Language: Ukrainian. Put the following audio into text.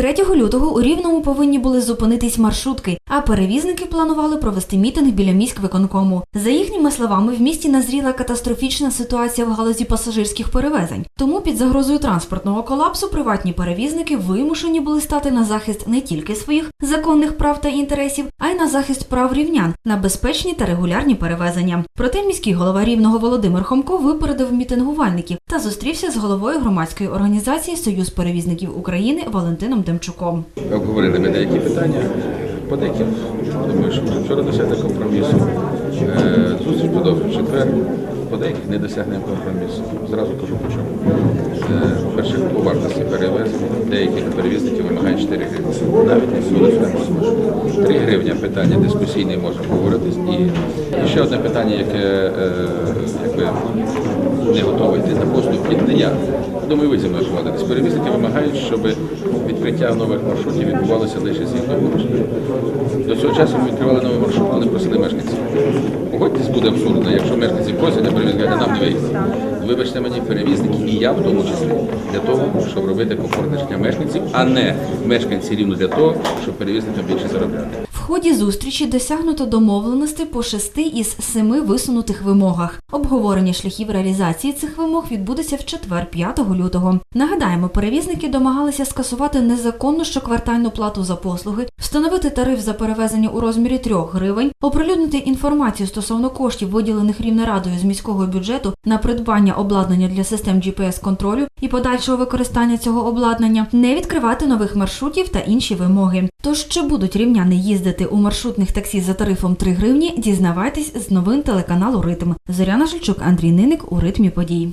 3 лютого у Рівному повинні були зупинитись маршрутки, а перевізники планували провести мітинг біля міськвиконкому. За їхніми словами, в місті назріла катастрофічна ситуація в галузі пасажирських перевезень. Тому під загрозою транспортного колапсу приватні перевізники вимушені були стати на захист не тільки своїх законних прав та інтересів, а й на захист прав рівнян на безпечні та регулярні перевезення. Проте міський голова рівного Володимир Хомко випередив мітингувальників та зустрівся з головою громадської організації Союз перевізників України Валентином Демчуком. Обговорили ми деякі питання, по деяким думаю, що вчора досягли компромісу. Е, Зустріч продовжує в четвер, по деяких не досягнемо компромісу. Зразу кажу по чому. Е, Перше, по вартості перевезень. Деякі перевізники вимагають 4 гривні. Навіть не всюди це можемо. 3 гривні питання дискусійне можемо говорити. І, ще одне питання, яке е, якби не готовий йти на поступ, не я. Думаю, ви зі мною згодитесь. Перевізники вимагають, щоб відкриття нових маршрутів відбувалося лише згідно маршрутів. До цього часу ми відкривали новий маршрут, але просили мешканців. Погодьтесь, буде абсурдно, якщо мешканці просять, а перевізники кажуть, нам не виїхати. Вибачте мені, перевізники, і я в тому числі, для того, щоб робити комфортне життя мешканців, а не мешканці рівно для того, щоб перевізникам більше заробляти. Ході зустрічі досягнуто домовленості по шести із семи висунутих вимогах. Обговорення шляхів реалізації цих вимог відбудеться в четвер, 5 лютого. Нагадаємо, перевізники домагалися скасувати незаконну щоквартальну плату за послуги, встановити тариф за перевезення у розмірі 3 гривень, оприлюднити інформацію стосовно коштів, виділених Рівнерадою з міського бюджету на придбання обладнання для систем GPS-контролю і подальшого використання цього обладнання, не відкривати нових маршрутів та інші вимоги. Тож чи будуть рівняни їздити у маршрутних таксі за тарифом 3 гривні, дізнавайтесь з новин телеканалу Ритм. Зоряна Жильчук, Андрій Ниник у ритмі подій.